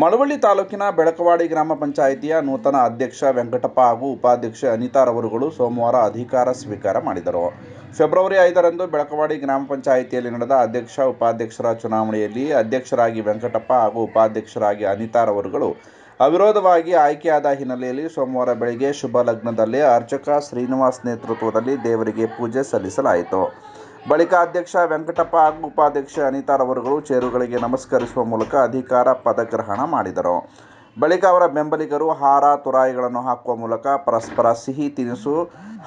ಮಳವಳ್ಳಿ ತಾಲೂಕಿನ ಬೆಳಕವಾಡಿ ಗ್ರಾಮ ಪಂಚಾಯಿತಿಯ ನೂತನ ಅಧ್ಯಕ್ಷ ವೆಂಕಟಪ್ಪ ಹಾಗೂ ಉಪಾಧ್ಯಕ್ಷೆ ಅನಿತಾರವರುಗಳು ಸೋಮವಾರ ಅಧಿಕಾರ ಸ್ವೀಕಾರ ಮಾಡಿದರು. ಫೆಬ್ರವರಿ ಐದರಂದು ಬೆಳಕವಾಡಿ ಗ್ರಾಮ ಪಂಚಾಯಿತಿಯಲ್ಲಿ ನಡೆದ ಅಧ್ಯಕ್ಷ, ಉಪಾಧ್ಯಕ್ಷರ ಚುನಾವಣೆಯಲ್ಲಿ ಅಧ್ಯಕ್ಷರಾಗಿ ವೆಂಕಟಪ್ಪ ಹಾಗೂ ಉಪಾಧ್ಯಕ್ಷರಾಗಿ ಅನಿತಾರವರುಗಳು ಅವಿರೋಧವಾಗಿ ಆಯ್ಕೆಯಾದ ಹಿನ್ನೆಲೆಯಲ್ಲಿ ಸೋಮವಾರ ಬೆಳಗ್ಗೆ ಶುಭ ಲಗ್ನದಲ್ಲಿ ಅರ್ಚಕ ಶ್ರೀನಿವಾಸ್ ನೇತೃತ್ವದಲ್ಲಿ ದೇವರಿಗೆ ಪೂಜೆ ಸಲ್ಲಿಸಲಾಯಿತು. ಬಳಿಕ ಅಧ್ಯಕ್ಷ ವೆಂಕಟಪ್ಪ ಹಾಗೂ ಉಪಾಧ್ಯಕ್ಷೆ ಅನಿತಾರವರುಗಳು ಚೇರುಗಳಿಗೆ ನಮಸ್ಕರಿಸುವ ಮೂಲಕ ಅಧಿಕಾರ ಪದಗ್ರಹಣ ಮಾಡಿದರು. ಬಳಿಕ ಅವರ ಬೆಂಬಲಿಗರು ಹಾರ, ತುರಾಯಿಗಳನ್ನು ಹಾಕುವ ಮೂಲಕ ಪರಸ್ಪರ ಸಿಹಿ ತಿನಿಸು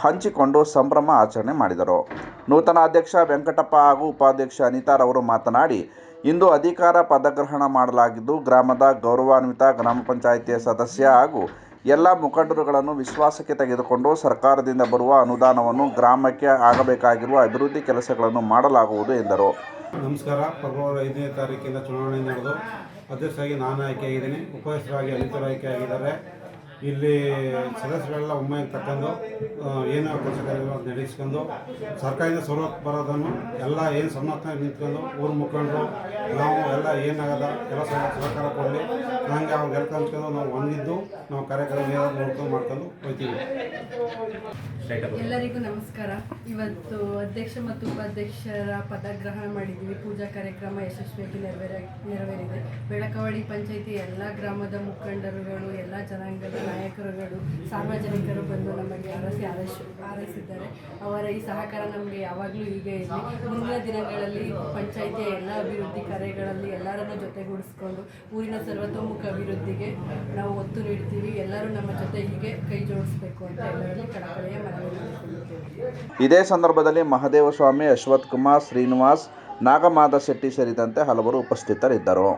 ಹಂಚಿಕೊಂಡು ಸಂಭ್ರಮ ಆಚರಣೆ ಮಾಡಿದರು. ನೂತನ ಅಧ್ಯಕ್ಷ ವೆಂಕಟಪ್ಪ ಹಾಗೂ ಉಪಾಧ್ಯಕ್ಷ ಅನಿತಾರವರು ಮಾತನಾಡಿ, ಇಂದು ಅಧಿಕಾರ ಪದಗ್ರಹಣ ಮಾಡಲಾಗಿದ್ದು, ಗ್ರಾಮದ ಗೌರವಾನ್ವಿತ ಗ್ರಾಮ ಪಂಚಾಯಿತಿಯ ಸದಸ್ಯ ಹಾಗೂ ಎಲ್ಲ ಮುಖಂಡರುಗಳನ್ನು ವಿಶ್ವಾಸಕ್ಕೆ ತೆಗೆದುಕೊಂಡು ಸರ್ಕಾರದಿಂದ ಬರುವ ಅನುದಾನವನ್ನು ಗ್ರಾಮಕ್ಕೆ ಆಗಬೇಕಾಗಿರುವ ಅಭಿವೃದ್ಧಿ ಕೆಲಸಗಳನ್ನು ಮಾಡಲಾಗುವುದು ಎಂದರು. ನಮಸ್ಕಾರ. ಫೆಬ್ರವರಿ ಐದನೇ ತಾರೀಕಿನ ಚುನಾವಣೆ ನಡೆದು ಅಧ್ಯಕ್ಷರಾಗಿ ನಾನು ಆಯ್ಕೆಯಾಗಿದ್ದೀನಿ. ಉಪಾಧ್ಯಕ್ಷರಾಗಿ ಅನಿತರು ಆಯ್ಕೆಯಾಗಿದ್ದಾರೆ ಇಲ್ಲಿ ಸದಸ್ಯರೆಲ್ಲ ಒಮ್ಮೆ ತಕ್ಕಂದು ಏನು ಕೆಲಸ ಕಾರ್ಯಗಳನ್ನು ನಡೆಸ್ಕೊಂಡು ಸರ್ಕಾರದಿಂದ ಸವಲತ್ತು ಬರೋದನ್ನು ಎಲ್ಲ ಏನು ಸಮರ್ಥನೆ ನಿಂತ್ಕೊಂಡು ಊರು ಮುಖಂಡರು ನಾವು ಎಲ್ಲ ಏನಾಗದ ಎಲ್ಲ ಸಹ ಸಹಕಾರ ಕೊಡಲಿ. ನಂಗೆ ಅವ್ರು ಗೆಲ್ಕೊಂಡು ನಾವು ಹೊಂದಿದ್ದು ನಾವು ಕಾರ್ಯಕ್ರಮ ನೋಡ್ಕೊಂಡು ಮಾಡ್ಕೊಂಡು ಹೋಗ್ತೀವಿ. ಎಲ್ಲರಿಗೂ ನಮಸ್ಕಾರ. ಇವತ್ತು ಅಧ್ಯಕ್ಷ ಮತ್ತು ಉಪಾಧ್ಯಕ್ಷರ ಪದಗ್ರಹಣ ಮಾಡಿದ್ದೀವಿ. ಪೂಜಾ ಕಾರ್ಯಕ್ರಮ ಯಶಸ್ವಿಯಾಗಿ ನೆರವೇರ, ನೆರವೇರಿದೆ. ಬೆಳಕವಾಡಿ ಪಂಚಾಯಿತಿ ಎಲ್ಲ ಗ್ರಾಮದ ಮುಖಂಡರುಗಳು, ಎಲ್ಲ ಜನಾಂಗದ ನಾಯಕರುಗಳು ಸಾರ್ವಜನಿಕರು ಬಂದು ನಮಗೆ ಅರಸಿ ಆರೈಸ್ ಆರೈಸಿದ್ದಾರೆ. ಅವರ ಈ ಸಹಕಾರ ನಮಗೆ ಯಾವಾಗಲೂ ಹೀಗೆ ಇರಲಿ ಮುಂದಿನ ದಿನಗಳಲ್ಲಿ ಪಂಚಾಯಿತಿಯ ಎಲ್ಲ ಅಭಿವೃದ್ಧಿ ಕಾರ್ಯಗಳಲ್ಲಿ ಎಲ್ಲರನ್ನು ಜೊತೆಗೂಡಿಸ್ಕೊಂಡು ಊರಿನ ಸರ್ವತೋಮುಖ ಅಭಿವೃದ್ಧಿಗೆ ನಾವು ಒತ್ತು ನೀಡ್ತೀವಿ. ಎಲ್ಲರೂ ನಮ್ಮ ಜೊತೆ ಹೀಗೆ ಕೈ ಜೋಡಿಸಬೇಕು ಅಂತ ಎಲ್ಲರಲ್ಲಿ ಕಳಕಳಿಯ ಮನವಿ ಇದೇ ಸಂದರ್ಭದಲ್ಲಿ ಮಹದೇವ ಸ್ವಾಮಿ ಅಶ್ವಥ್ ಕುಮಾರ್, ಶ್ರೀನಿವಾಸ್ ನಾಗಮಾದ ಶೆಟ್ಟಿ ಸೇರಿದಂತೆ ಹಲವರು ಉಪಸ್ಥಿತರಿದ್ದರು.